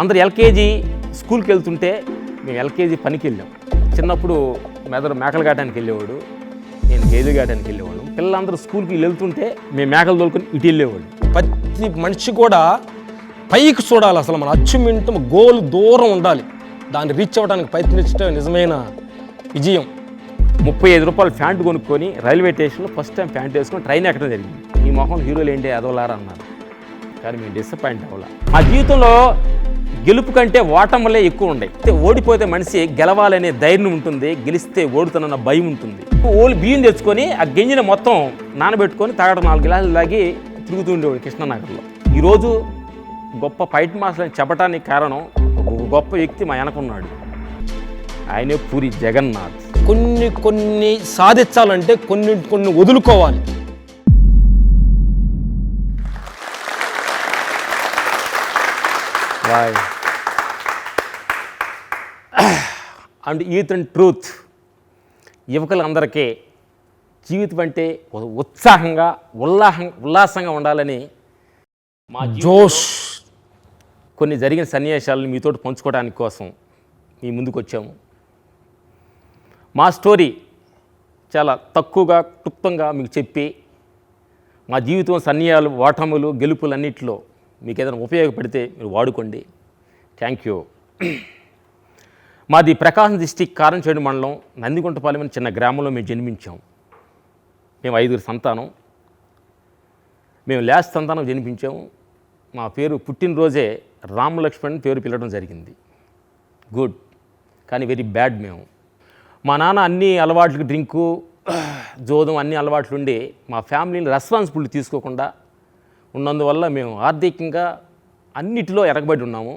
అందరు ఎల్కేజీ స్కూల్కి వెళ్తుంటే మేము ఎల్కేజీ పనికి వెళ్ళాం. చిన్నప్పుడు మెదడు మేకలు కాయడానికి వెళ్ళేవాడు నేను గేదెలు కాయడానికి వెళ్ళేవాడు. పిల్లలందరూ స్కూల్కి వెళ్తుంటే మేము మేకలు తోలుకొని ఇటు వెళ్ళేవాడు ప్రతి మనిషి కూడా పైకి చూడాలి అసలు మన అచ్చుమింటం గోల్ దూరం ఉండాలి. దాన్ని రీచ్ అవ్వడానికి ప్రయత్నించడం నిజమైన విజయం. ముప్పై ఐదు రూపాయలు ప్యాంట్ కొనుక్కొని రైల్వే స్టేషన్లో ఫస్ట్ టైం ప్యాంట్ వేసుకొని ట్రైన్ ఎక్కడం జరిగింది. ఈ మొహం హీరోలు ఏంటి అదోలారా అన్నారు. కానీ మేము డిసప్పాయింట్ అవ్వాలి. మా జీవితంలో గెలుపు కంటే ఓటములే ఎక్కువ ఉన్నాయి ఓడిపోతే మనిషి గెలవాలనే ధైర్యం ఉంటుంది గెలిస్తే ఓడుతానన్న భయం ఉంటుంది. ఓళ్ళు బియ్యం తెచ్చుకొని ఆ గింజని మొత్తం నానబెట్టుకొని తాగడం నాలుగు గిలాసులు తాగి తిరుగుతూ ఉండేవాడు కృష్ణనగర్లో. ఈరోజు గొప్ప ఫైట్ మాస్టర్ అని చెప్పడానికి కారణం ఒక గొప్ప వ్యక్తి మా వెనకున్నాడు ఆయనే పూరి జగన్నాథ్. కొన్ని కొన్ని సాధించాలంటే కొన్ని కొన్ని వదులుకోవాలి. Boy and youth and truth యువకులందరికీ జీవితం అంటే ఉత్సాహంగా ఉల్లాహం ఉల్లాసంగా ఉండాలని మా జోష్. కొన్ని జరిగిన సన్నివేశాలను మీతో పంచుకోవడానికి కోసం మీ ముందుకు వచ్చాము మా స్టోరీ చాలా తక్కువగా క్లుప్తంగా మీకు చెప్పి మా జీవితం సన్నియాలు ఓటములు గెలుపులన్నింటిలో మీకు ఏదైనా ఉపయోగపడితే మీరు వాడుకోండి. థ్యాంక్ యూ మాది ప్రకాశం డిస్టిక్ కారంచేడు మండలం నందిగుంటపాలెం అనే చిన్న గ్రామంలో మేము జన్మించాం. మేము ఐదుగురు సంతానం. మేము లాస్ట్ సంతానం జన్మించాము. మా పేరు పుట్టినరోజే రామలక్ష్మణ్ పేరు పిలవడం జరిగింది. గుడ్ కానీ వెరీ బ్యాడ్ మేము. మా నాన్న అన్ని అలవాట్లు డ్రింకు జోదం అన్ని అలవాట్లు ఉండి మా ఫ్యామిలీని రెస్పాన్సిబిలిటీ తీసుకోకుండా ఉన్నందువల్ల మేము ఆర్థికంగా అన్నిటిలో ఎరగబడి ఉన్నాము.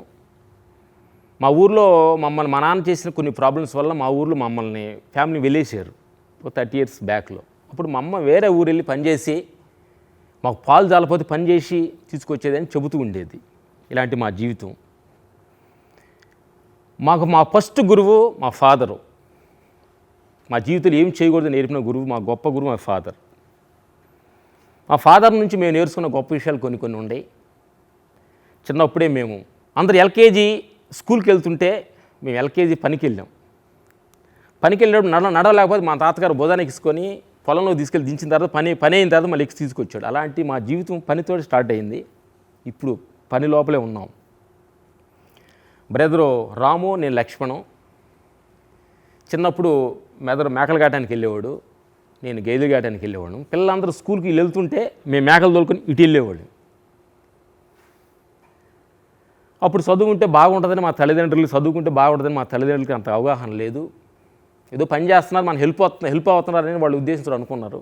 మా ఊర్లో మమ్మల్ని మా నాన్న చేసిన కొన్ని ప్రాబ్లమ్స్ వల్ల మా ఊర్లో మమ్మల్ని ఫ్యామిలీ వెళ్ళేసారు థర్టీ ఇయర్స్ బ్యాక్లో అప్పుడు మా అమ్మ వేరే ఊరు వెళ్ళి పనిచేసి మాకు పాలు జాలపోతే పనిచేసి తీసుకొచ్చేదని చెబుతూ ఉండేది. ఇలాంటి మా జీవితం. మాకు మా ఫస్ట్ గురువు మా ఫాదరు మా జీవితంలో ఏం చేయకూడదు నేర్పిన గురువు మా గొప్ప గురువు మా ఫాదర్ మా ఫాదర్ నుంచి మేము నేర్చుకున్న గొప్ప విషయాలు కొన్ని కొన్ని ఉన్నాయి చిన్నప్పుడే మేము అందరు ఎల్కేజీ స్కూల్కి వెళ్తుంటే మేము ఎల్కేజీ పనికి వెళ్ళాం. పనికి వెళ్ళినప్పుడు నడ నడవలేకపోతే మా తాతగారు బోధానికి ఇసుకొని పొలంలో తీసుకెళ్ళి దించిన తర్వాత పని పని అయిన తర్వాత మళ్ళీ ఎక్కి తీసుకొచ్చాడు. అలాంటి మా జీవితం పనితో స్టార్ట్ అయింది. ఇప్పుడు పని లోపలే ఉన్నాం. బ్రదరు రాము నేను లక్ష్మణం. చిన్నప్పుడు మెదడు మేకలు కాటానికి వెళ్ళేవాడు. నేను గేదెలు కాయడానికి వెళ్ళేవాడు పిల్లలందరూ స్కూల్కి వెళ్తుంటే మేము మేకలు తోలుకొని ఇటు వెళ్ళేవాళ్ళు అప్పుడు చదువుకుంటే బాగుంటుందని మా తల్లిదండ్రులు చదువుకుంటే బాగుంటుందని మా తల్లిదండ్రులకి అంత అవగాహన లేదు. ఏదో పని చేస్తున్నారు మనం హెల్ప్ అవుతున్న హెల్ప్ అవుతున్నారని వాళ్ళు ఉద్దేశించడం అనుకున్నారు.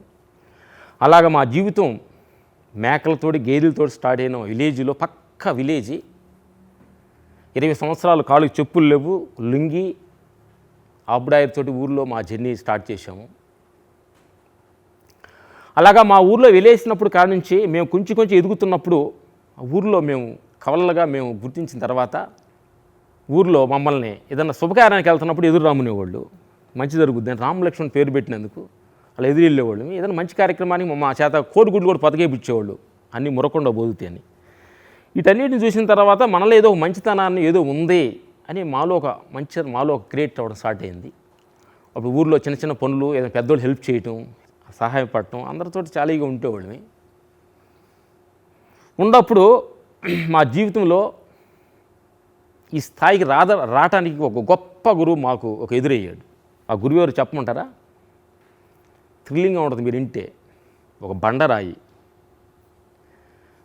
అలాగ మా జీవితం మేకలతోటి గేదెలతోటి స్టార్ట్ అయిన విలేజ్లో పక్క విలేజ్. ఇరవై సంవత్సరాలు కాళ్ళకి చెప్పులు లేవు లుంగి ఆబ్డాయితోటి ఊర్లో మా జర్నీ స్టార్ట్ చేశాము. అలాగా మా ఊర్లో వెళ్ళేసినప్పుడు కాడ నుంచి మేము కొంచెం కొంచెం ఎదుగుతున్నప్పుడు ఊర్లో మేము కవలలుగా మేము గుర్తించిన తర్వాత ఊర్లో మమ్మల్ని ఏదన్నా శుభకార్యానికి వెళ్తున్నప్పుడు ఎదురు రామునేవాళ్ళు. మంచి జరుగుద్ది అని రామలక్ష్మణ్ పేరు పెట్టినందుకు అలా ఎదురు వెళ్ళేవాళ్ళు. ఏదైనా మంచి కార్యక్రమానికి మా చేత కోడిగుడ్లు కూడా పతకేపిచ్చేవాళ్ళు. అన్నీ మురకుండా బోదుతాయి అని. వీటన్నిటిని చూసిన తర్వాత మనలో ఏదో మంచితనాన్ని ఏదో ఉంది అని మాలో ఒక మంచి మాలో ఒక క్రియేట్ అవ్వడం స్టార్ట్ అయింది. అప్పుడు ఊర్లో చిన్న చిన్న పనులు ఏదైనా పెద్దోళ్ళు హెల్ప్ చేయటం సహాయపడటం అందరితో చాలీగా ఉండేవాళ్ళని ఉన్నప్పుడు మా జీవితంలో ఈ స్థాయికి రాద రావటానికి ఒక గొప్ప గురువు మాకు ఒక ఎదురయ్యాడు. ఆ గురువు ఎవరు చెప్పమంటారా? థ్రిల్లింగ్గా ఉంటుంది మీరు ఇంటే ఒక బండరాయి.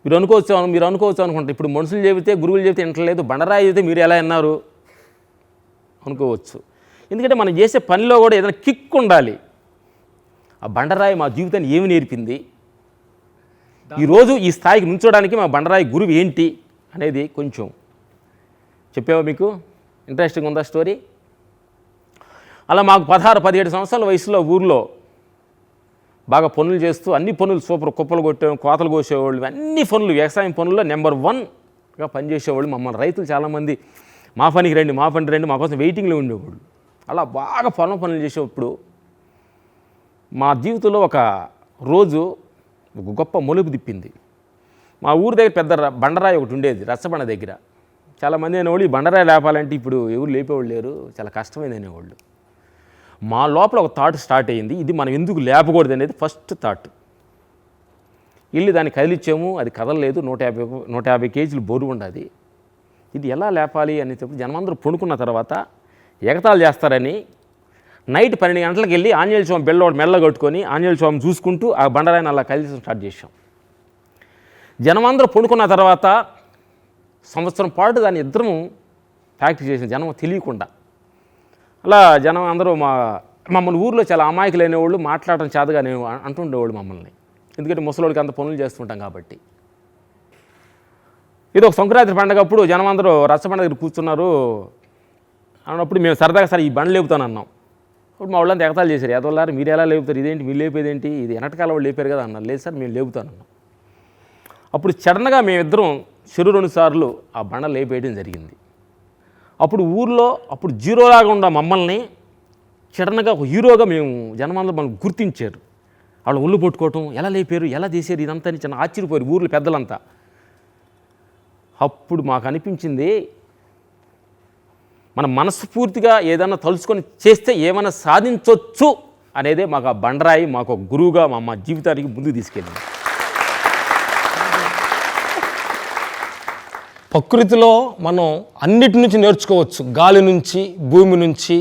మీరు అనుకోవచ్చు మీరు అనుకోవచ్చు అనుకుంటారు ఇప్పుడు మనుషులు చెబితే గురువులు చెబితే వింటలేదు బండరాయి చెబితే మీరు ఎలా విన్నారు? అనుకోవచ్చు. ఎందుకంటే మనం చేసే పనిలో కూడా ఏదైనా కిక్ ఉండాలి. ఆ బండరాయి మా జీవితాన్ని ఏమి నేర్పింది? ఈరోజు ఈ స్థాయికి నుంచోడానికి మా బండరాయి గురువు ఏంటి అనేది కొంచెం చెప్పావా మీకు? ఇంట్రెస్టింగ్ ఉందా స్టోరీ అలా మాకు పదహారు పదిహేడు సంవత్సరాల వయసులో ఊర్లో బాగా పనులు చేస్తూ అన్ని పనులు సూపర్ కుప్పలు కొట్టాము కోతలు కోసేవాళ్ళు అన్ని పనులు వ్యవసాయం పనుల్లో నెంబర్ వన్గా పనిచేసేవాళ్ళు మమ్మల్ని రైతులు చాలామంది. మా పనికి రండి మా పని రండి మా కోసం వెయిటింగ్లో ఉండేవాళ్ళు. అలా బాగా పొలం పనులు చేసేటప్పుడు మా జీవితంలో ఒక రోజు ఒక గొప్ప మొలుపు తిప్పింది. మా ఊరి దగ్గర పెద్ద ర- బండరాయి ఒకటి ఉండేది రచ్చబండ దగ్గర. చాలామంది అనేవాళ్ళు ఈ బండరాయి లేపాలంటే ఇప్పుడు ఎవరు లేపేవాళ్ళు లేరు చాలా కష్టమైంది అనేవాళ్ళు. మా లోపల ఒక థాట్ స్టార్ట్ అయ్యింది ఇది మనం ఎందుకు లేపకూడదు అనేది ఫస్ట్ థాట్. వెళ్ళి దాన్ని కదిలిచ్చాము అది కదలలేదు నూట యాభై నూట యాభై కేజీలు బోరు ఉండదు. ఇది ఎలా లేపాలి అనేటప్పుడు జనమందరూ పొనుకున్న తర్వాత ఎగతాలు చేస్తారని నైట్ పన్నెండు గంటలకు వెళ్ళి ఆంజనేయ స్వామి బెల్ల ఒకటి మెల్ల కట్టుకొని ఆంజనేయ స్వామి చూసుకుంటూ ఆ బండరాయిని అలా కలిసి స్టార్ట్ చేసాం జనమందరూ పండుకున్న తర్వాత సంవత్సరం పాటు దాన్ని ఇద్దరము ప్రాక్టీస్ చేసిన జనం తెలియకుండా. అలా జనం అందరూ మా మమ్మల్ని ఊర్లో చాలా అమాయకులు అనేవాళ్ళు మాట్లాడటం చేతగా నేను అంటుండేవాళ్ళు మమ్మల్ని. ఎందుకంటే ముసలోడికి అంత పనులు చేస్తుంటాం కాబట్టి. ఇది ఒక సంక్రాంతి పండగ అప్పుడు జనం అందరూ రచ్చబండ దగ్గర కూర్చున్నారు. అన్నప్పుడు మేము సరదాగా సరే ఈ బండ్లు లేపుతాను అన్నాం ఇప్పుడు మా వాళ్ళంతా ఎగతాలు చేశారు. ఎదవల్లారు మీరు ఎలా లేపుతారు? ఇదేంటి? మీరు లేపేదేంటి? ఇది వెనటకాల వాళ్ళు లేపారు కదా అన్నారు. లేదు సార్ మేము లేపుతాను అన్నాం అప్పుడు సడన్గా మేమిద్దరం చెరు రెండు సార్లు ఆ బండ లేపేయడం జరిగింది. అప్పుడు ఊర్లో అప్పుడు జీరోలాగా ఉన్న మమ్మల్ని సడన్గా ఒక హీరోగా మేము జనమంతా మనం గుర్తించారు. వాళ్ళు ఒళ్ళు పట్టుకోవటం ఎలా లేపారు ఎలా చేశారు ఇదంతా చిన్న ఆశ్చర్యపోయారు ఊర్లో పెద్దలంతా. అప్పుడు మాకు అనిపించింది మన మనస్ఫూర్తిగా ఏదైనా తలుచుకొని చేస్తే ఏమైనా సాధించవచ్చు అనేదే మాకు ఆ బండరాయి మాకు గురువుగా మా మా జీవితానికి ముందుకు తీసుకెళ్ళింది. ప్రకృతిలో మనం అన్నిటి నుంచి నేర్చుకోవచ్చు. గాలి నుంచి భూమి నుంచి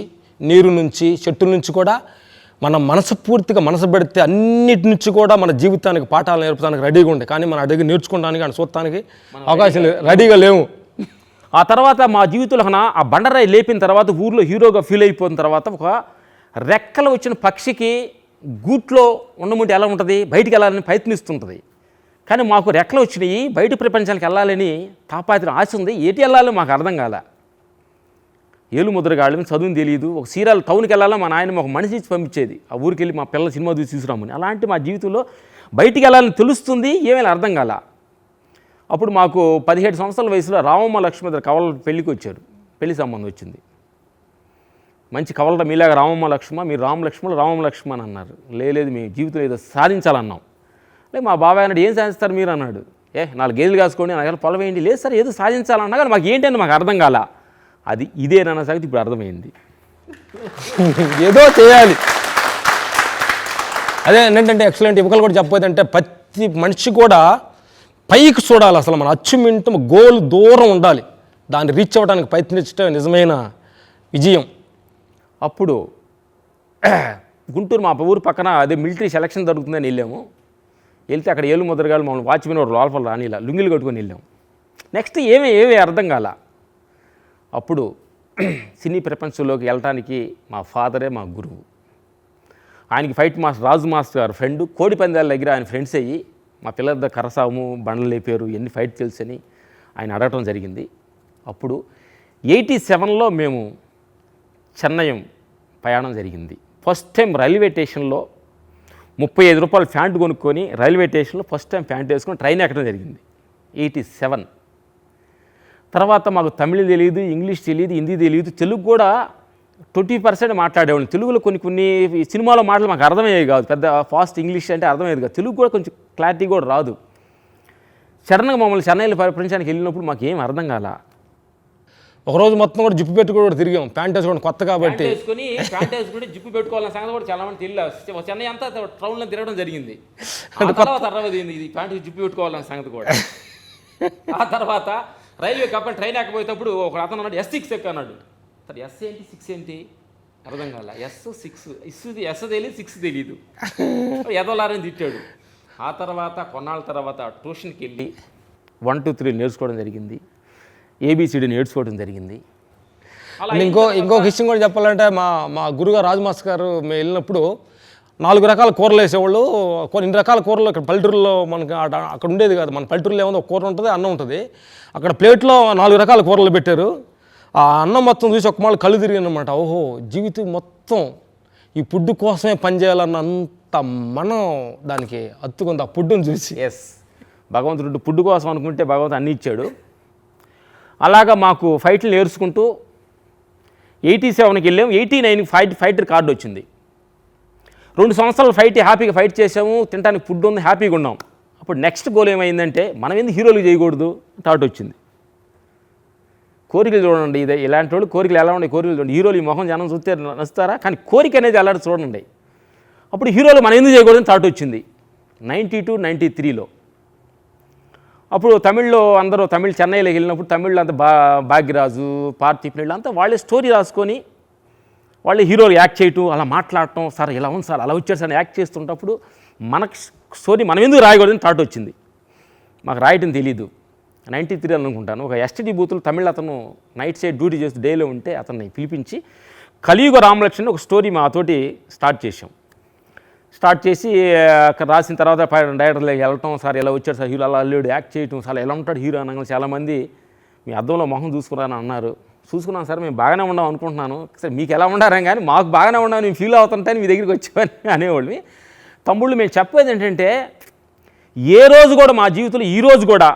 నీరు నుంచి చెట్టు నుంచి కూడా మనం మనస్ఫూర్తిగా మనసు పెడితే అన్నిటి నుంచి కూడా మన జీవితానికి పాఠాలు నేర్పడానికి రెడీగా ఉండే. కానీ మన అడిగి నేర్చుకోవడానికి అని చూడటానికి అవకాశం లేదు. రెడీగా లేవు ఆ తర్వాత మా జీవితంలో ఆ బండరాయి లేపిన తర్వాత ఊర్లో హీరోగా ఫీల్ అయిపోయిన తర్వాత ఒక రెక్కలు వచ్చిన పక్షికి గూట్లో ఉండమంటే ఎలా ఉంటుంది? బయటికి వెళ్ళాలని ప్రయత్నిస్తుంటుంది. కానీ మాకు రెక్కలు వచ్చినాయి బయట ప్రపంచానికి వెళ్ళాలని తాపాత్రం ఆశ ఉంది. ఏటి వెళ్ళాలో మాకు అర్థం కాల. ఏలు ముద్రగాళ్ళని చదువుని తెలియదు. ఒక సీరియల్ టౌన్కి వెళ్ళాలో మా నాయన ఒక మనిషి ఇచ్చి పంపించేది. ఆ ఊరికి వెళ్ళి మా పిల్లల సినిమా చూసి తీసుకురామని. అలాంటి మా జీవితంలో బయటికి వెళ్ళాలని తెలుస్తుంది ఏమైనా అర్థం కాల. అప్పుడు మాకు పదిహేడు సంవత్సరాల వయసులో రామమ్మ లక్ష్మి కవల పెళ్ళికి వచ్చారు. పెళ్ళి సంబంధం వచ్చింది. మంచి కవలట మీలాగా రామమ్మ లక్ష్మ మీరు రామ లక్ష్మణ్ రామమ్మ లక్ష్మ అని అన్నారు. లేదు మీ జీవితంలో ఏదో సాధించాలన్నాం. లేదు మా బాబాయ్ అన్నాడు ఏం సాధిస్తారు మీరు? అన్నాడు. ఏ నాలుగు గేదెలు కాసుకోండి నాకు పొలం వేయండి. లేదు సార్ ఏదో సాధించాలన్నా కానీ మాకు ఏంటని మాకు అర్థం కాల. అది ఇదేనన్న సంగతి ఇప్పుడు అర్థమైంది. ఏదో చేయాలి. అదే ఏంటంటే ఎక్సలెంట్ ఇవ్వకలు కూడా చెప్పబోతుంటే ప్రతి మనిషి కూడా పైకి చూడాలి అసలు మన అచ్చుమింటు గోల్ దూరం ఉండాలి. దాన్ని రీచ్ అవ్వడానికి ప్రయత్నించడం నిజమైన విజయం. అప్పుడు గుంటూరు మా ఊరు పక్కన అదే మిలిటరీ సెలక్షన్ జరుగుతుందని వెళ్ళాము. వెళ్తే అక్కడ ఏలు ముద్రగాలు మమ్మల్ని వాచ్మెన్ వాడు లోపల రానిలా లుంగిలు కట్టుకొని వెళ్ళాము. నెక్స్ట్ ఏమి ఏమి అర్థం కాల. అప్పుడు సినీ ప్రపంచంలోకి వెళ్ళటానికి మా ఫాదరే మా గురువు. ఆయనకి ఫైట్ మాస్టర్ రాజు మాస్టర్ గారు ఫ్రెండ్ కోడి పందాల దగ్గర ఆయన ఫ్రెండ్స్ అయ్యి మా పిల్లల కరసాము బండలు లేపారు ఎన్ని ఫైట్ తెలుసని ఆయన అడగటం జరిగింది. అప్పుడు ఎయిటీ సెవెన్లో మేము చెన్నై ప్రయాణం జరిగింది. ఫస్ట్ టైం రైల్వే స్టేషన్లో ముప్పై ఐదు రూపాయలు ప్యాంట్ కొనుక్కొని రైల్వే స్టేషన్లో ఫస్ట్ టైం ప్యాంట్ వేసుకొని ట్రైన్ ఎక్కడం జరిగింది. Eighty seven. తర్వాత మాకు తమిళ తెలియదు ఇంగ్లీష్ తెలియదు హిందీ తెలియదు తెలుగు కూడా ట్వంటీ పర్సెంట్ మాట్లాడేవాళ్ళం తెలుగులో కొన్ని కొన్ని ఈ సినిమాలో మాటలు మాకు అర్థమయ్యేవి కాదు. పెద్ద ఫాస్ట్ ఇంగ్లీష్ అంటే అర్థమయ్యేది కాదు. తెలుగు కూడా కొంచెం క్లారిటీ కూడా రాదు. సడన్గా మమ్మల్ని చెన్నైలో ప్రపంచానికి వెళ్ళినప్పుడు మాకు ఏం అర్థం కాల. ఒకరోజు మొత్తం కూడా జిప్పు పెట్టుకుని కూడా తిరిగాం. ప్యాంట్ వేసుకోవడం కొత్త కాబట్టి. వేసుకుని ప్యాంట్ వేసుకుని జిప్పు పెట్టుకోవాలన్న సంగతి కూడా చాలా మంది తెలియదు. చెన్నై అంతా టౌన్లో తిరగడం జరిగింది. తర్వాత ఇది ప్యాంటు జిప్పు పెట్టుకోవాలన్న సంగతి కూడా. ఆ తర్వాత రైల్వే కప్పని ట్రైన్ ఎక్కబోయేటప్పుడు ఒక అతను అన్నాడు ఎస్ సిక్స్ ఎక్క అన్నాడు. సార్ ఎస్ ఏంటి? సిక్స్ ఏంటి? అర్థం కాల? ఎస్ సిక్స్ ఇస్ ఎస్ తెలియదు సిక్స్ తెలియదు. ఎదలారని తిట్టాడు. ఆ తర్వాత కొన్నాళ్ళ తర్వాత ట్యూషన్కి వెళ్ళి వన్ టూ త్రీ నేర్చుకోవడం జరిగింది. ఏబిసిడి నేర్చుకోవడం జరిగింది. ఇంకో ఇంకొక విషయం కూడా చెప్పాలంటే మా మా గురుగారు రాజు మాస్టర్ గారు మేము వెళ్ళినప్పుడు నాలుగు రకాల కూరలు వేసేవాళ్ళు. కొన్ని ఇన్ని రకాల కూరలు ఇక్కడ పల్లెటూరులో మనకి అక్కడ ఉండేది కాదు. మన పల్లెటూరులో ఏమో ఒక కూర ఉంటుంది అన్నం ఉంటుంది. అక్కడ ప్లేట్లో నాలుగు రకాల కూరలు పెట్టారు. ఆ అన్నం మొత్తం చూసి ఒక మళ్ళీ కళ్ళు తిరిగి అనమాట ఓహో జీవితం మొత్తం ఈ ఫుడ్ కోసమే పనిచేయాలన్న అంత మనం దానికి అత్తుకుంది ఆ ఫుడ్ని చూసి. ఎస్ భగవంతుడు ఫుడ్ కోసం అనుకుంటే భగవంతుడు అన్ని ఇచ్చాడు. అలాగా మాకు ఫైట్లు నేర్చుకుంటూ ఎయిటీ సెవెన్కి వెళ్ళాం. ఎయిటీ నైన్కి ఫైట్ ఫైటర్ కార్డు వచ్చింది. రెండు సంవత్సరాలు ఫైట్ హ్యాపీగా ఫైట్ చేసాము తినడానికి ఫుడ్ ఉంది హ్యాపీగా ఉన్నాం. అప్పుడు నెక్స్ట్ గోల్ ఏమైందంటే మనం ఎందుకు హీరోలు చేయకూడదు? థాట్ వచ్చింది. కోరికలు చూడండి ఇదే ఇలాంటి వాళ్ళు కోరికలు ఎలా ఉన్నాయి కోరికలు చూడండి. హీరోలు ఈ మొహం జనం చూస్తే నచ్చుతారా? కానీ కోరిక అనేది అలాంటి చూడండి. అప్పుడు హీరోలు మనం ఎందుకు చేయకూడదని థాట్ వచ్చింది. నైంటీ టూ నైంటీ త్రీలో అప్పుడు తమిళ్ళో అందరూ తమిళ్ చెన్నైలోకి వెళ్ళినప్పుడు తమిళ్ళో అంతా బా భాగ్యరాజు పార్థిప్ వీళ్ళు అంతా వాళ్ళే స్టోరీ రాసుకొని వాళ్ళు హీరోలు యాక్ట్ చేయటం అలా మాట్లాడటం సార్ ఇలా ఉంది సార్ అలా వచ్చారు సార్ యాక్ట్ చేస్తుంటప్పుడు మనకు స్టోరీ మనం ఎందుకు రాయకూడదని థాట్ వచ్చింది. మాకు రాయటం తెలీదు. నైంటీ త్రీ అనుకుంటాను. ఒక ఎస్టీడీ బూతులు తమిళ అతను నైట్ సైడ్ డ్యూటీ చేస్తూ డేలో ఉంటే అతన్ని పిలిపించి కలియుగ రామలక్ష్మణ్ ఒక స్టోరీ మాతోటి స్టార్ట్ చేసాం స్టార్ట్ చేసి అక్కడ రాసిన తర్వాత పై- డైరెక్టర్లోకి వెళ్ళటం సార్ ఎలా వచ్చాడు సార్ హీరో అలా అల్లుడు యాక్ట్ చేయటం సార్ ఎలా ఉంటాడు హీరో? అనగా చాలామంది మీ అద్దంలో మొహం చూసుకున్నారని అన్నారు. చూసుకున్నాను సార్ మేము బాగానే ఉన్నాం అనుకుంటున్నాను. సార్ మీకు ఎలా ఉండారని కానీ మాకు బాగానే ఉన్నాం నేను ఫీల్ అవుతుంటే మీ దగ్గరికి వచ్చామని అనేవాళ్ళని తమ్ముళ్ళు మేము చెప్పేది ఏంటంటే ఏ రోజు కూడా మా జీవితంలో ఈ రోజు కూడా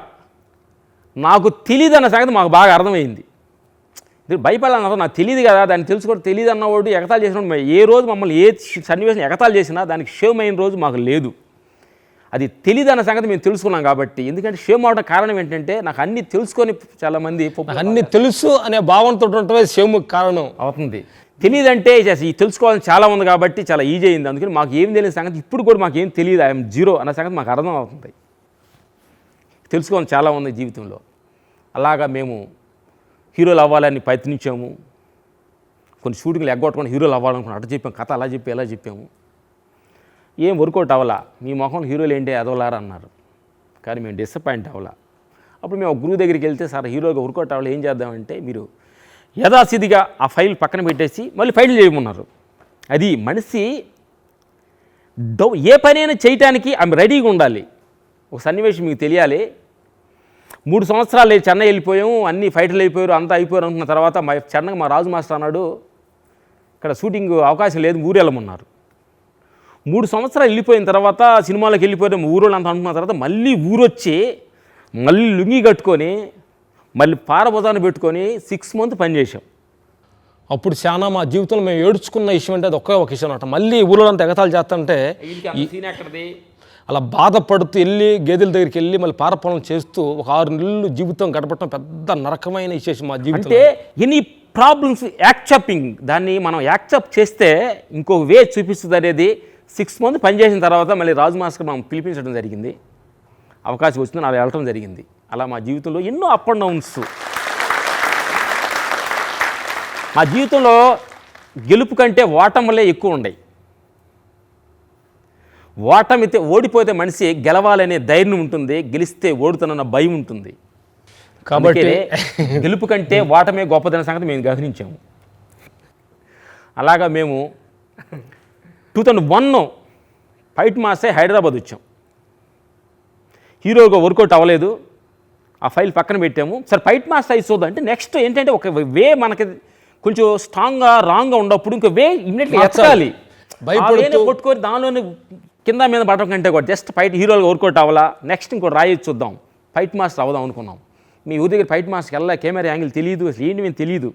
నాకు తెలియదు అన్న సంగతి మాకు బాగా అర్థమైంది. ఇది భయపడాలన్న నాకు తెలియదు కదా దాన్ని తెలుసుకోవడం తెలియదు అన్నవాడు ఎగతాలు చేసినప్పుడు ఏ రోజు మమ్మల్ని ఏ సన్నివేశం ఎగతాలు చేసినా దానికి షేమ్ అయిన రోజు మాకు లేదు. అది తెలియదు అన్న సంగతి మేము తెలుసుకున్నాం కాబట్టి ఎందుకంటే షేమ్ అవడం కారణం ఏంటంటే నాకు అన్ని తెలుసుకొని చాలామంది అన్ని తెలుసు అనే భావంతో ఉండటమే శివముకి కారణం. అవుతుంది. తెలియదంటే ఈ తెలుసుకోవాలని చాలా ఉంది కాబట్టి చాలా ఈజీ అయింది. అందుకని మాకు ఏం తెలియని సంగతి ఇప్పుడు కూడా మాకు ఏం తెలియదు ఐఎమ్ జీరో అన్న సంగతి మాకు అర్థం అవుతుంది తెలుసుకోవాలి చాలా ఉంది జీవితంలో. అలాగా మేము హీరోలు అవ్వాలని ప్రయత్నించాము. కొన్ని షూటింగ్లు ఎగ్గొట్టుకుని హీరోలు అవ్వాలనుకున్నాం. అట్లా చెప్పాము కథ అలా చెప్పి ఎలా చెప్పాము. ఏం వర్కౌట్ అవ్వాలా? మీ మొహం హీరోలు ఏంటి అదవలారా అన్నారు. కానీ మేము డిసప్పాయింట్ అవ్వాలా? అప్పుడు మేము గురువు దగ్గరికి వెళ్తే సార్ హీరోగా వర్కౌట్ అవ్వాలి ఏం చేద్దామంటే మీరు యథాస్థితిగా ఆ ఫైల్ పక్కన పెట్టేసి మళ్ళీ ఫైల్ చేయమన్నారు. అది మనిషి డౌ ఏ పనైనా చేయటానికి ఆమె రెడీగా ఉండాలి. ఒక సన్నివేశం మీకు తెలియాలి. మూడు సంవత్సరాలు చెన్నై వెళ్ళిపోయాము అన్ని ఫైట్లు అయిపోయారు అంతా అయిపోయారు అనుకున్న తర్వాత మా చెన్నై మా రాజు మాస్టర్ అన్నాడు ఇక్కడ షూటింగ్ అవకాశం లేదు ఊరు వెళ్ళమన్నారు. మూడు సంవత్సరాలు వెళ్ళిపోయిన తర్వాత సినిమాలోకి వెళ్ళిపోయిన ఊరోళ్ళు అంత అనుకున్న తర్వాత మళ్ళీ ఊరొచ్చి మళ్ళీ లుంగి కట్టుకొని మళ్ళీ పారబోదాన్ని పెట్టుకొని సిక్స్ మంత్ పనిచేసాం అప్పుడు చాలా మా జీవితంలో మేము ఏడ్చుకున్న విషయం అంటే అది ఒకే ఒక విషయం అనమాట మళ్ళీ ఊళ్ళో అంతా ఎగతాలు చేస్తుంటే అలా బాధపడుతూ వెళ్ళి గేదెల దగ్గరికి వెళ్ళి మళ్ళీ పారపాలన చేస్తూ ఒక ఆరు నెలలు జీవితం గడపడం పెద్ద నరకమైన విశేషం మా జీవితం అంటే ఎనీ ప్రాబ్లమ్స్ యాక్సెప్టింగ్ దాన్ని మనం యాక్సెప్ట్ చేస్తే ఇంకో వే చూపిస్తుంది అనేది సిక్స్ మంత్ పనిచేసిన తర్వాత మళ్ళీ రాజు మాస్టర్ మనం పిలిపించడం జరిగింది. అవకాశం వచ్చింది అలా వెళ్ళటం జరిగింది. అలా మా జీవితంలో ఎన్నో అప్ అండ్ డౌన్స్ మా జీవితంలో గెలుపు కంటే ఓటములే ఎక్కువ ఉన్నాయి. ఓటమితే ఓడిపోతే మనిషి గెలవాలనే ధైర్యం ఉంటుంది గెలిస్తే ఓడుతానన్న భయం ఉంటుంది. కాబట్టి గెలుపు కంటే ఓటమే గొప్పదన్న సంగతి మేము గమనించాము. అలాగా మేము టూ థౌజండ్ వన్ ఫైట్ మాసే హైదరాబాద్ వచ్చాం. హీరోగా వర్కౌట్ అవ్వలేదు ఆ ఫైల్ పక్కన పెట్టాము. సరే ఫైట్ మాస్ అయి చూద్దాం. అంటే నెక్స్ట్ ఏంటంటే ఒక వే మనకి కొంచెం స్ట్రాంగ్గా రాంగ్గా ఉన్నప్పుడు ఇంకో వే ఇమ్మీడియట్లీ ఎత్తాలి కొట్టుకొని దానిలోనే కింద మీద పడటం కంటే కూడా జస్ట్ ఫైట్ హీరోలుగా వర్కౌట్ అవ్వాలా నెక్స్ట్ ఇంకో రాయి చూద్దాం. ఫైట్ మాస్టర్ అవుదాం అనుకున్నాం. మీ ఊరి దగ్గర ఫైట్ మాస్టర్కి వెళ్ళా కెమెరా యాంగిల్ తెలియదు ఏంటి మేము తెలియదు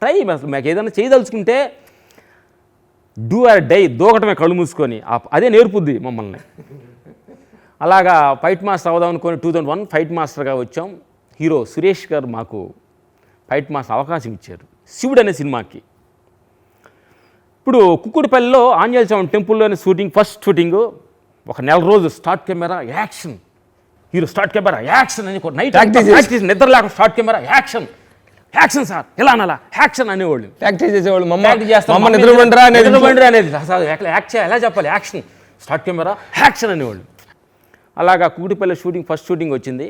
ట్రై అసలు మాకు ఏదైనా చేయదలుచుకుంటే డూ ఆర్ డై దూకటమే కళ్ళు మూసుకొని. అదే నేర్పుద్ది మమ్మల్ని. అలాగా ఫైట్ మాస్టర్ అవుదాం అనుకొని టూ థౌజండ్ వన్ ఫైట్ మాస్టర్గా వచ్చాం. హీరో సురేష్ గారు మాకు ఫైట్ మాస్టర్ అవకాశం ఇచ్చారు. శివుడు అనే సినిమాకి. ఇప్పుడు కుక్కుడిపల్లిలో ఆంజనేయ స్వామి టెంపుల్లోని షూటింగ్ ఫస్ట్ షూటింగ్ ఒక నెల రోజు start camera action. Hero start camera action అని నైట్ ప్రాక్టీస్ నిద్ర లేకుండా start camera action. Action sir ఎలా అనాలా? యాక్షన్ అనేవాళ్ళు. ప్రాక్టీస్ చేసేవాళ్ళు. మమ్మ అనేది యాక్ట్ చేయాలి ఎలా చెప్పాలి? యాక్షన్. స్టార్ట్ కెమెరా యాక్షన్ అనేవాళ్ళు. అలాగా కూటిపల్లి షూటింగ్ ఫస్ట్ షూటింగ్ వచ్చింది.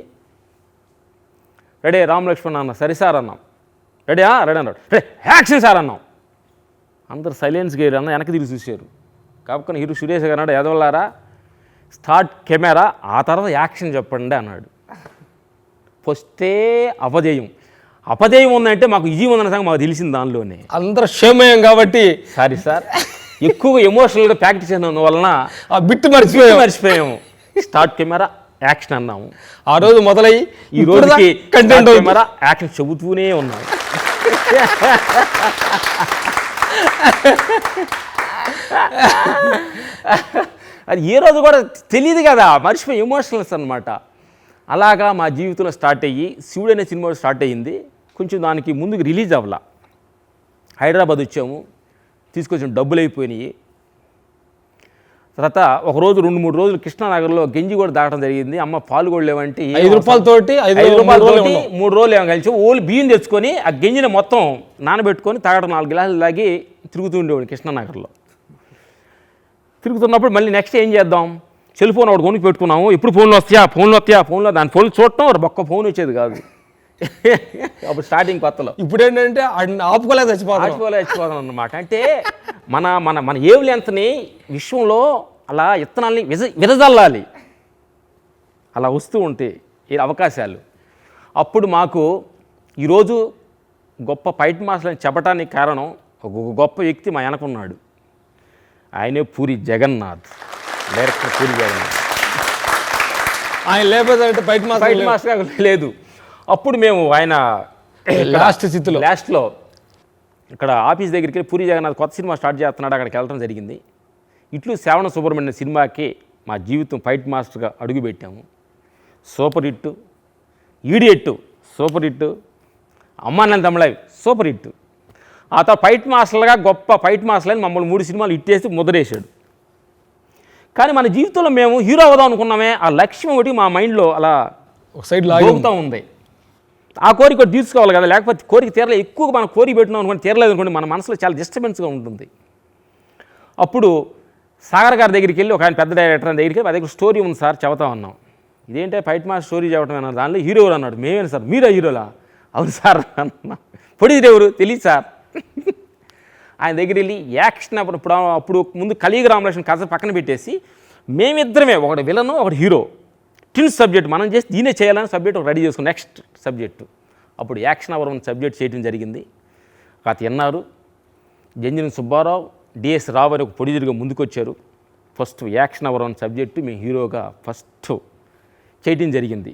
రెడీ రామ్ లక్ష్మణ్ అన్న సరే సార్ అన్నాం. రెడీయా? రెడీ అన్నాడు. రెడీ యాక్షన్ సార్ అన్నాం. అందరు సైలెన్స్ గేరు అన్న వెనక్కి తిరిగి చూశారు. కాబట్టి హీరో సురేష్ గారు అన్నాడు ఎదవల్లారా స్టార్ట్ కెమెరా ఆ తర్వాత యాక్షన్ చెప్పండి అన్నాడు. ఫస్టే అపజయం. అపజయం ఉందంటే మాకు విజయం ఉందన్న సంగతి మాకు తెలిసింది దానిలోనే. అందరూ క్షేమయం కాబట్టి సారీ సార్. ఎక్కువగా ఎమోషనల్గా ప్రాక్టీస్ అయిన వలన ఆ బిట్టు మర్చిపోయాం. మర్చిపోయాము స్టార్ట్ కెమెరా యాక్షన్ అన్నాము. ఆ రోజు మొదలై ఈ రోజుకి కంటెంట్ కెమెరా యాక్షన్ చెబుతూనే ఉన్నాం. అది ఏ రోజు కూడా తెలియదు కదా. మర్చిపోయి ఎమోషనల్స్ అనమాట అలాగా మా జీవితంలో స్టార్ట్ అయ్యి శివుడు అనే సినిమా స్టార్ట్ అయ్యింది. కొంచెం దానికి ముందుకు రిలీజ్ అవ్వాల. హైదరాబాద్ వచ్చాము. తీసుకొచ్చిన డబ్బులు అయిపోయినాయి. తర్వాత ఒక రోజు రెండు మూడు రోజులు కృష్ణానగర్లో గంజి కూడా దాటడం జరిగింది. అమ్మ పాలు కూడా లేవంటే ఐదు? రూపాయలతోటి ఐదు ఐదు మూడు రూపాయలు రోజులు తోటి మూడు రోజులు ఏమో కలిసి ఓన్లీ బియ్యం తెచ్చుకొని ఆ గింజని మొత్తం నానబెట్టుకొని తాగడం నాలుగు గిలాసులు తాగి తిరుగుతూ ఉండేవాడు కృష్ణానగర్లో. తిరుగుతున్నప్పుడు మళ్ళీ నెక్స్ట్ ఏం చేద్దాం? సెల్ ఫోన్ ఒకటి కొనుక్కి పెట్టుకున్నాము. ఇప్పుడు ఫోన్లు వస్తాయా? ఫోన్లు వస్తాయా? ఫోన్లో దాని ఫోన్ చూడటం ఒక్క ఫోన్ వచ్చేది కాదు. అప్పుడు స్టార్టింగ్ కొత్తలో. ఇప్పుడు ఏంటంటే ఆపుకోలేదు చచ్చిపోతాం ఆచిపోలే చచ్చిపోతాం అన్నమాట. అంటే మన మన మన ఏవ్ లెంత్ని విశ్వంలో అలా ఇత్తనాల్ని విజ విరజల్లాలి. అలా వస్తూ ఉంటాయి ఈ అవకాశాలు. అప్పుడు మాకు ఈరోజు గొప్ప ఫైట్ మాస్టర్ అని చెప్పడానికి కారణం ఒక గొప్ప వ్యక్తి మా వెనకున్నాడు. ఆయనే పూరి జగన్నాథ్. డైరెక్టర్ పూరి జగన్నాథ్. ఆయన లేకపోతే బయట మాత్రం ఫైట్ మాస్టర్ లేదు. అప్పుడు మేము ఆయన లాస్ట్ స్థితిలో. లాస్ట్లో ఇక్కడ ఆఫీస్ దగ్గరికి వెళ్ళి పూరి జగన్నాథ్ కొత్త సినిమా స్టార్ట్ చేస్తున్నాడు అక్కడికి వెళ్ళడం జరిగింది. ఇట్లు శ్రావణ సుబ్రహ్మణ్యం సినిమాకి మా జీవితం ఫైట్ మాస్టర్గా అడుగుపెట్టాము super hit idiot super hit అమ్మానంద తమిళవి సూపర్ హిట్. ఆ తర్వాత ఫైట్ మాస్టర్లుగా గొప్ప ఫైట్ మాస్టర్లని మమ్మల్ని మూడు సినిమాలు ఇట్టేసి ముద్రేసాడు కానీ మన జీవితంలో మేము హీరో అవుదాం అనుకున్నామే ఆ లక్ష్యం ఒకటి మా మైండ్లో అలా ఒక సైడ్ లాగి గోగుతూ ఉంది. ఆ కోరిక తీసుకోవాలి తీర్చుకోవాలి కదా. లేకపోతే కోరిక తీరలే. ఎక్కువగా మనం కోరిక పెట్టినాం అనుకోండి తీరలేదు అనుకోండి మన మనసులో చాలా డిస్టర్బెన్స్గా ఉంటుంది. అప్పుడు సాగర్ గారి దగ్గరికి వెళ్ళి ఒక ఆయన పెద్ద డైరెక్టర్ దగ్గరికి వెళ్ళి, మా దగ్గర స్టోరీ ఉంది సార్ చెబుతా ఉన్నాం. ఇదేంటే ఫైట్ మాస్ స్టోరీ చెప్పడం అన్నారు. దానిలో హీరో అన్నాడు. మేమేనా సార్? మీరా హీరోలా? అవును సార్ అన్నా. పొడిది ఎవరు? తెలియదు సార్. ఆయన దగ్గర వెళ్ళి యాక్షన్ అప్పుడు అప్పుడు ముందు కలిగి రామలక్ష్మణ్ కథ పక్కన పెట్టేసి మేమిద్దరమే ఒకటి విలను ఒకటి హీరో. స్టిల్ సబ్జెక్ట్ మనం చేసి దీనే చేయాలని సబ్జెక్ట్ రెడీ చేసుకుని నెక్స్ట్ సబ్జెక్టు. అప్పుడు యాక్షన్ అవర్ సబ్జెక్ట్ చేయడం జరిగింది. కాత ఎన్నారు జంజన సుబ్బారావు డిఎస్ రావు అని ఒక పొడిజుడిగా ముందుకొచ్చారు. ఫస్ట్ యాక్షన్ అవర్ అనే సబ్జెక్టు మేము హీరోగా ఫస్ట్ చేయటం జరిగింది.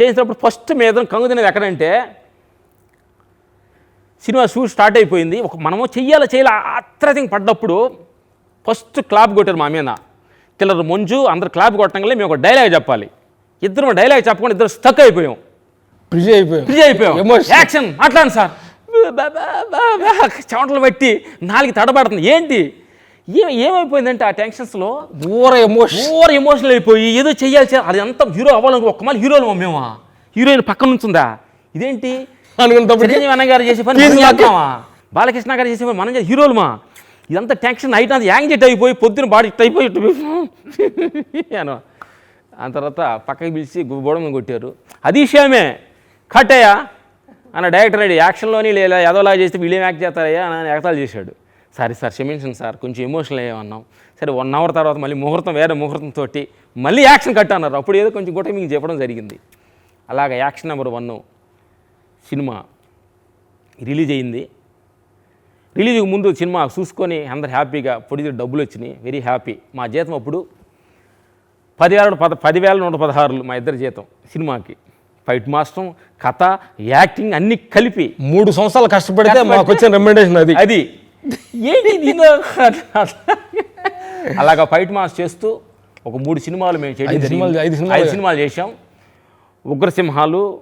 చేసినప్పుడు ఫస్ట్ మీద కంగు తినేది ఎక్కడంటే సినిమా షూట్ స్టార్ట్ అయిపోయింది. ఒక మనము చెయ్యాలి చేయాలి అత్రతింగ్ పడ్డప్పుడు ఫస్ట్ క్లాప్ కొట్టారు మా మీద. కిల్లర్ మంజు అందరు క్లాప్ కొట్టంగానే మేము ఒక డైలాగ్ చెప్పాలి. ఇద్దరం డైలాగ్ చెప్పకుండా ఇద్దరు స్టక్ అయిపోయాం. ప్రిజి అయిపోయాం. ఫ్రీ అయిపోయాం. యాక్షన్ మాట్లాడండి సార్. చెమటలు పెట్టి నాలుగు తడబడుతుంది. ఏంటి? ఏ ఏమైపోయిందంటే ఆ టెన్షన్స్లో ఊర ఎమోషన్ ఓవర్ ఎమోషనల్ అయిపోయి ఏదో చెయ్యాలి చేయాలి అది అంతా హీరో అవ్వాలని ఒక్క మళ్ళీ హీరోలు మేమా? హీరోయిన్ పక్కన నుంచుందా? ఇదేంటి? చిరంజీవి అన్న గారు చేసే పని బాలకృష్ణ గారు చేసే పని మనం చేద్దాం. హీరోలు మా ఇదంతా టెన్షన్ నైట్ అంతా యాంగ్జైట్ అయిపోయి పొద్దున బాడీ ఇట్ అయిపోయి ఆ తర్వాత పక్కకి పిలిచి గోడమని కొట్టారు. అది విషయమే కట్టయ్యా? అన్న డైరెక్టర్ అయ్యి యాక్షన్లోని లేదా ఏదోలా చేస్తే వీళ్ళేం యాక్ట్ చేస్తారయ్యా అని ఎగతాలు చేశాడు. సరే సార్ క్షమించండి సార్ కొంచెం ఎమోషనల్ అయ్యామన్నాం సరే వన్ అవర్ తర్వాత మళ్ళీ ముహూర్తం వేరే ముహూర్తం తోటి మళ్ళీ యాక్షన్ కట్ అన్నారు. అప్పుడు ఏదో కొంచెం కూడా మీకు చెప్పడం జరిగింది. అలాగ action number one cinema release అయింది. రిలీజ్కి ముందు సినిమా చూసుకొని అందరు హ్యాపీగా పొడి డబ్బులు వచ్చినాయి. Very happy. మా జీతం అప్పుడు పదివేల పద పదివేల నూట పదహారులు మా ఇద్దరి జీతం సినిమాకి. ఫైట్ మాస్టర్ కథ యాక్టింగ్ అన్నీ కలిపి. మూడు సంవత్సరాలు కష్టపడితే మాకు వచ్చిన రెమెండేషన్ అది. అది. ఏంటి అలాగా ఫైట్ మాస్ చేస్తూ ఒక మూడు సినిమాలు మేము చేయడం ఐదు సినిమాలు- చేశాం. ఉగ్రసింహాలు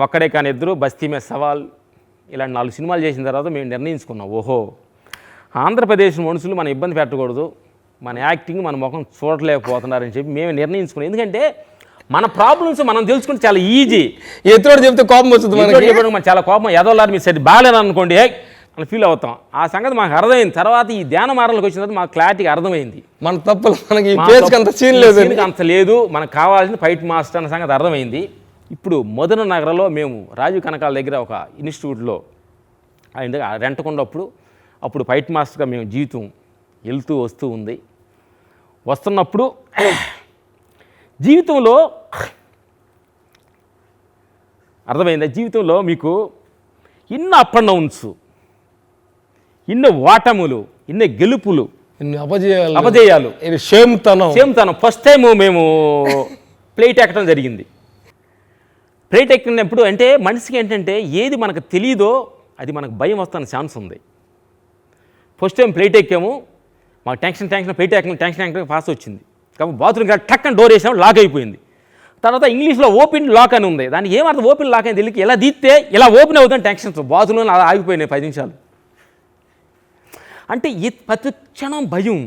ఒక్కడే కాని ఇద్దరు బస్తీ మే సవాల్ ఇలాంటి నాలుగు సినిమాలు చేసిన తర్వాత మేము నిర్ణయించుకున్నాం. ఓహో. ఆంధ్రప్రదేశ్ మనుషులు మనం ఇబ్బంది పెట్టకూడదు. మన యాక్టింగ్ మన ముఖం చూడలేకపోతున్నారని చెప్పి మేము నిర్ణయించుకున్నాం. ఎందుకంటే మన ప్రాబ్లమ్స్ మనం తెలుసుకుంటే చాలా ఈజీ. ఎత్తుడు చెప్తే కోపం వస్తుంది చెప్పడం చాలా కోపం. ఎదోలారు మీరు సరి బాగాలేరు అనుకోండి ఫీల్ అవుతాం. ఆ సంగతి మాకు అర్థమైంది. తర్వాత ఈ ధ్యాన మార్గంలోకి వచ్చిన తర్వాత మాకు క్లారిటీగా అర్థమైంది. మన తప్పులు మనకి అంత సీన్ లేదు అంత లేదు. మనకు కావాల్సిన ఫైట్ మాస్టర్ అన్న సంగతి అర్థమైంది. ఇప్పుడు మదన నగరంలో మేము రాజీవ్ కనకాల దగ్గర ఒక ఇన్స్టిట్యూట్లో ఆయన దగ్గర రెంటకున్నప్పుడు అప్పుడు ఫైట్ మాస్టర్గా మేము జీవితం వెళ్తూ వస్తూ ఉంది. వస్తున్నప్పుడు జీవితంలో అర్థమైందా? జీవితంలో మీకు ఇన్ని అప్ అండ్ డౌన్స్ ఇన్ని ఓటములు ఇన్ని గెలుపులు అపజయాలు అపజయాలు. ఇది షేమ్ తనం సేమ్ తను ఫస్ట్ టైం మేము ప్లేట్ ఎక్కడం జరిగింది. ప్లేట్ ఎక్కినప్పుడు అంటే మనిషికి ఏంటంటే ఏది మనకు తెలియదో అది మనకు భయం వస్తున్న ఛాన్స్ ఉంది. ఫస్ట్ టైం ప్లేట్ ఎక్కాము. మాకు టెన్షన్ ట్యాంక్షన్ ప్లేట్ ఎక్కడం టెన్షన్ పాస్ ఫాస్ట్ వచ్చింది. కాబట్టి బాత్రూమ్ టక్కన డోర్ వేసాము లాక్ అయిపోయింది. తర్వాత ఇంగ్లీష్లో ఓపెన్ లాక్ అని ఉంది. దానికి ఏమర్థం ఓపెన్ లాక్ అని తెలియక ఇలా దీస్తే ఇలా ఓపెన్ అవుతుంది టెన్షన్స్ బాత్రూమ్ అలా ఆగిపోయినాయి పది నిమిషాలు. అంటే ఈ ప్రతి క్షణం భయం.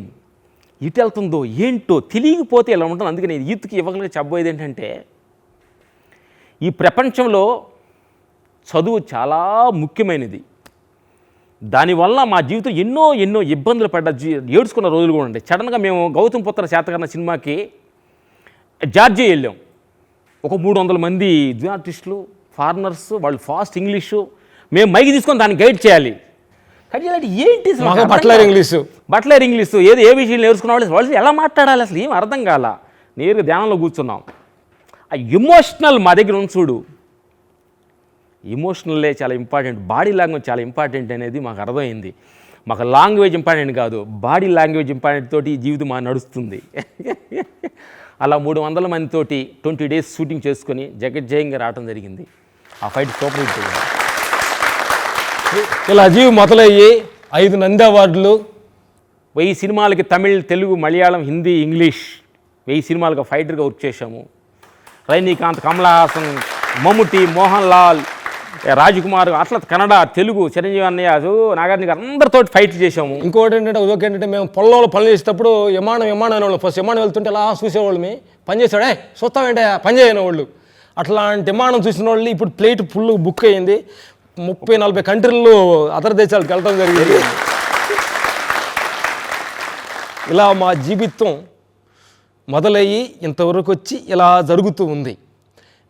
ఇటు వెళ్తుందో ఏంటో తెలియకపోతే ఇలా ఉంటుంది అందుకని నేను యూత్కి ఇవ్వగలిగే చెప్పబోయేది ఏంటంటే ఈ ప్రపంచంలో చదువు చాలా ముఖ్యమైనది. దానివల్ల మా జీవితం ఎన్నో ఎన్నో ఇబ్బందులు పడ్డ ఏడ్చుకున్న రోజులు కూడా ఉంటాయి సడన్గా మేము గౌతమ్ పుత్ర శాతకర్ణ సినిమాకి జార్జి వెళ్ళాం. ఒక మూడు వందల మంది ఆర్టిస్టులు ఫారినర్స్ వాళ్ళు ఫాస్ట్ ఇంగ్లీషు. మేము మైకి తీసుకొని దాన్ని గైడ్ చేయాలి. గైడ్ చేయాలంటే ఏంటి బట్లర్. ఇంగ్లీషు. Butler English. ఏది ఏ విషయాలు నేర్చుకున్న వాళ్ళు వాళ్ళు ఎలా మాట్లాడాలి అసలు? ఏం అర్థం కాల? నేరుగా ధ్యానంలో కూర్చున్నాం. ఆ ఎమోషనల్ మా దగ్గర ఉంది చూడు ఎమోషనల్లే చాలా ఇంపార్టెంట్ బాడీ లాంగ్వేజ్ చాలా ఇంపార్టెంట్ అనేది మాకు అర్థమైంది. మాకు లాంగ్వేజ్ ఇంపార్టెంట్ కాదు. బాడీ లాంగ్వేజ్ ఇంపార్టెంట్ తోటి జీవితం మా నడుస్తుంది. అలా మూడు వందల మందితోటి ట్వంటీ డేస్ షూటింగ్ చేసుకొని జగజ్జయంగా రావడం జరిగింది. ఆ ఫైట్ సూపర్ హిట్. ఇలా జీవి మొదలయ్యి ఐదు నంది అవార్డులు వెయ్యి సినిమాలకి తమిళ్ తెలుగు మలయాళం హిందీ ఇంగ్లీష్ వెయ్యి సినిమాలకు ఫైటర్గా వర్క్ చేశాము. రజనీకాంత్ కమల్ హాసన్ మమ్ముటి మోహన్ లాల్ రాజకుమార్ అట్లా కన్నడ తెలుగు చిరంజీవి అన్నయ్య అదో నాగార్జున గారు అందరితో ఫైట్లు చేసాము ఇంకోటి ఏంటంటే ఒక ఏంటంటే మేము పొలంలో పనులు చేసేటప్పుడు విమానం విమానం అనేవాళ్ళు. ఫస్ట్ విమానం వెళ్తుంటే అలా చూసేవాళ్ళు మీ పని చేసాడే చూస్తామేంటే పని చేయని వాళ్ళు అట్లాంటి విమానం చూసిన వాళ్ళు ఇప్పుడు ప్లేట్ ఫుల్ బుక్ అయ్యింది ముప్పై నలభై కంట్రీల్లో అదర్ దేశాలకు వెళ్ళడం జరిగింది. ఇలా మా జీవితం మొదలయ్యి ఇంతవరకు వచ్చి ఇలా జరుగుతూ ఉంది.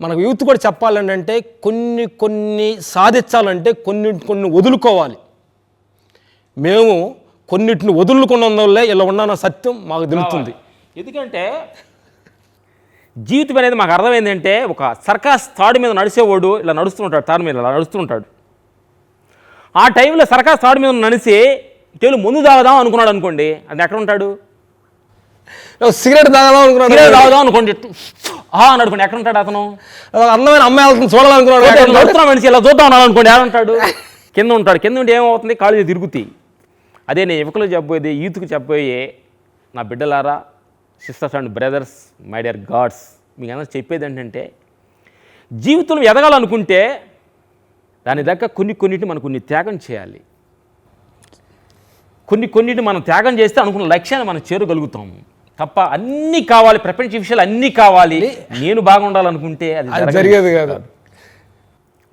మనకు యూత్ కూడా చెప్పాలంటే కొన్ని కొన్ని సాధించాలంటే కొన్ని కొన్ని వదులుకోవాలి. మేము కొన్నిటిని వదులుకున్న వల్లే ఇలా ఉన్నాన సత్యం మాకు తెలుస్తుంది. ఎందుకంటే జీవితం అనేది మాకు అర్థమైందంటే ఒక సర్కాస్ తాడు మీద నడిచేవాడు ఇలా నడుస్తుంటాడు తాడు మీద ఇలా నడుస్తుంటాడు. ఆ టైంలో సర్కాస్ తాడు మీద నడిచి తెలుగు ముందు తాగదాం అనుకున్నాడు అనుకోండి అది ఎక్కడ ఉంటాడు? సిగరెట్ తాగదాం అనుకున్నాడు సిగరెట్ తాగుదాం అనుకోండి. ఆ అని అనుకోండి ఎక్కడ ఉంటాడు అతను అందమైన అమ్మాయి వెళ్తుంది చూడాలనుకున్నాడు. మనిషి ఇలా చూద్దాం అనుకోండి. ఉంటాడు కింద ఉంటాడు. కింద ఉంటే ఏమవుతుంది? కాళ్ళు తిరుగుతాయి. అదే నేను యువకులకు చెప్పబోయేది యూత్కి చెప్పబోయే నా బిడ్డలారా sisters and brothers my dear gods మీకు అందరూ చెప్పేది ఏంటంటే జీవితంలో ఎదగాలనుకుంటే దాని దగ్గర కొన్ని కొన్నిటిని మనం కొన్ని త్యాగం చేయాలి. కొన్ని కొన్నిటిని మనం త్యాగం చేస్తే అనుకున్న లక్ష్యాన్ని మనం చేరగలుగుతాము. తప్ప అన్నీ కావాలి ప్రపంచ విషయాలు అన్నీ కావాలి. నేను బాగుండాలనుకుంటే అది జరగదు. కాదు.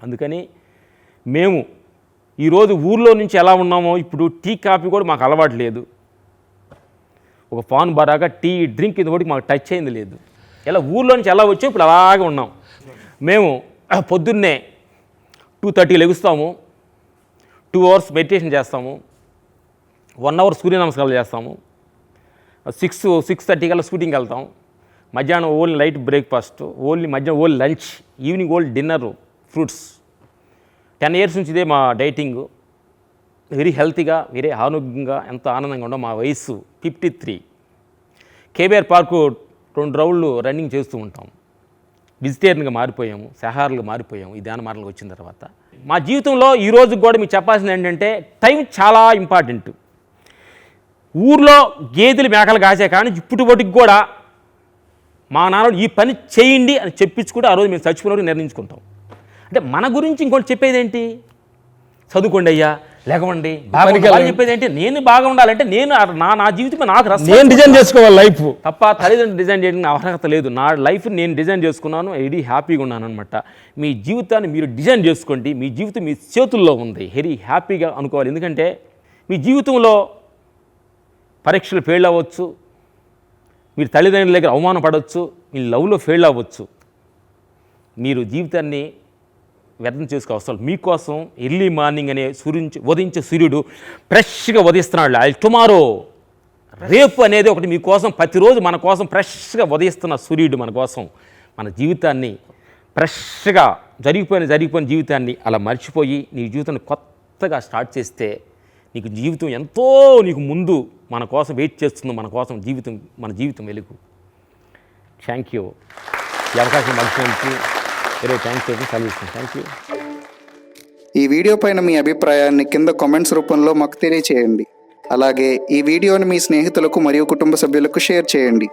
అందుకని మేము ఈరోజు ఊర్లో నుంచి ఎలా ఉన్నామో ఇప్పుడు టీ కాఫీ కూడా మాకు అలవాటు లేదు. ఒక పాన్ బరాగా టీ డ్రింక్ ఇది కూడా మాకు టచ్ అయింది లేదు. ఇలా ఊర్లో నుంచి ఎలా వచ్చో ఇప్పుడు అలాగే ఉన్నాం. మేము పొద్దున్నే టూ థర్టీ లెగుస్తాము. టూ అవర్స్ మెడిటేషన్ చేస్తాము. వన్ అవర్ సూర్య నమస్కారాలు చేస్తాము. సిక్స్ సిక్స్ థర్టీ కల్లా షూటింగ్కి వెళ్తాం. మధ్యాహ్నం ఓన్లీ లైట్ బ్రేక్ఫాస్ట్ ఓన్లీ మధ్యాహ్నం only lunch evening only dinner fruits. Ten years నుంచి ఇదే మా డైటింగ్. వెరీ హెల్తీగా వెరీ ఆరోగ్యంగా ఎంత ఆనందంగా ఉండవు మా వయసు ఫిఫ్టీ త్రీ. కేబీఆర్ పార్కు రెండు రౌండ్లు రన్నింగ్ చేస్తూ ఉంటాం. వెజిటేరియన్గా మారిపోయాము సహారులుగా మారిపోయాము ఈ ధ్యాన మార్గంలోకి వచ్చిన తర్వాత. మా జీవితంలో ఈ రోజు కూడా మీకు చెప్పాల్సింది ఏంటంటే టైం చాలా ఇంపార్టెంట్. ఊర్లో గేదెలు మేకలు కాసే కానీ వాటికి కూడా మా నాన్న ఈ పని చేయండి అని చెప్పించుకుంటే ఆ రోజు మేము చచ్చిపోయినట్టు నిర్ణయించుకుంటాం. అంటే మన గురించి ఇంకోటి చెప్పేది ఏంటి చదువుకోండి అయ్యా లేకవండి బాగా చెప్పేది ఏంటి నేను బాగా ఉండాలంటే నేను నా నా జీవితం నాకు రసం నేను డిజైన్ చేసుకోవాలి లైఫ్. తప్ప తల్లిదండ్రులు డిజైన్ చేయడానికి అర్హత లేదు. నా లైఫ్ నేను డిజైన్ చేసుకున్నాను వెరీ హ్యాపీగా ఉన్నాను అనమాట మీ జీవితాన్ని మీరు డిజైన్ చేసుకోండి. మీ జీవితం మీ చేతుల్లో ఉంది. వెరీ హ్యాపీగా అనుకోవాలి. ఎందుకంటే మీ జీవితంలో పరీక్షలు ఫెయిల్ అవ్వచ్చు. మీరు తల్లిదండ్రుల దగ్గర అవమానపడవచ్చు మీ లవ్లో ఫెయిల్ అవ్వచ్చు. మీరు జీవితాన్ని వ్యర్థం చేసుకో అవసరం మీకోసం ఎర్లీ మార్నింగ్ అనే సూర్యుంచి ఉదయించే సూర్యుడు ఫ్రెష్గా ఉదయిస్తున్నాడు. అది టుమారో రేపు అనేది ఒకటి మీకోసం ప్రతిరోజు మన కోసం ఫ్రెష్గా ఉదయిస్తున్న సూర్యుడు మన కోసం మన జీవితాన్ని ఫ్రెష్గా జరిగిపోయిన జరిగిపోయిన జీవితాన్ని అలా మర్చిపోయి నీ జీవితాన్ని కొత్తగా స్టార్ట్ చేస్తే నీకు జీవితం ఎంతో నీకు ముందు మన కోసం వెయిట్ చేస్తుంది మన కోసం జీవితం మన జీవితం వెలుగు. థ్యాంక్ యూ ఈ అవకాశం మర్చిపోయింది వెరీ థ్యాంక్ యూ సెలవు థ్యాంక్ యూ ఈ వీడియో పైన మీ అభిప్రాయాన్ని కింద కామెంట్స్ రూపంలో మాకు తెలియచేయండి. అలాగే ఈ వీడియోని మీ స్నేహితులకు మరియు కుటుంబ సభ్యులకు షేర్ చేయండి.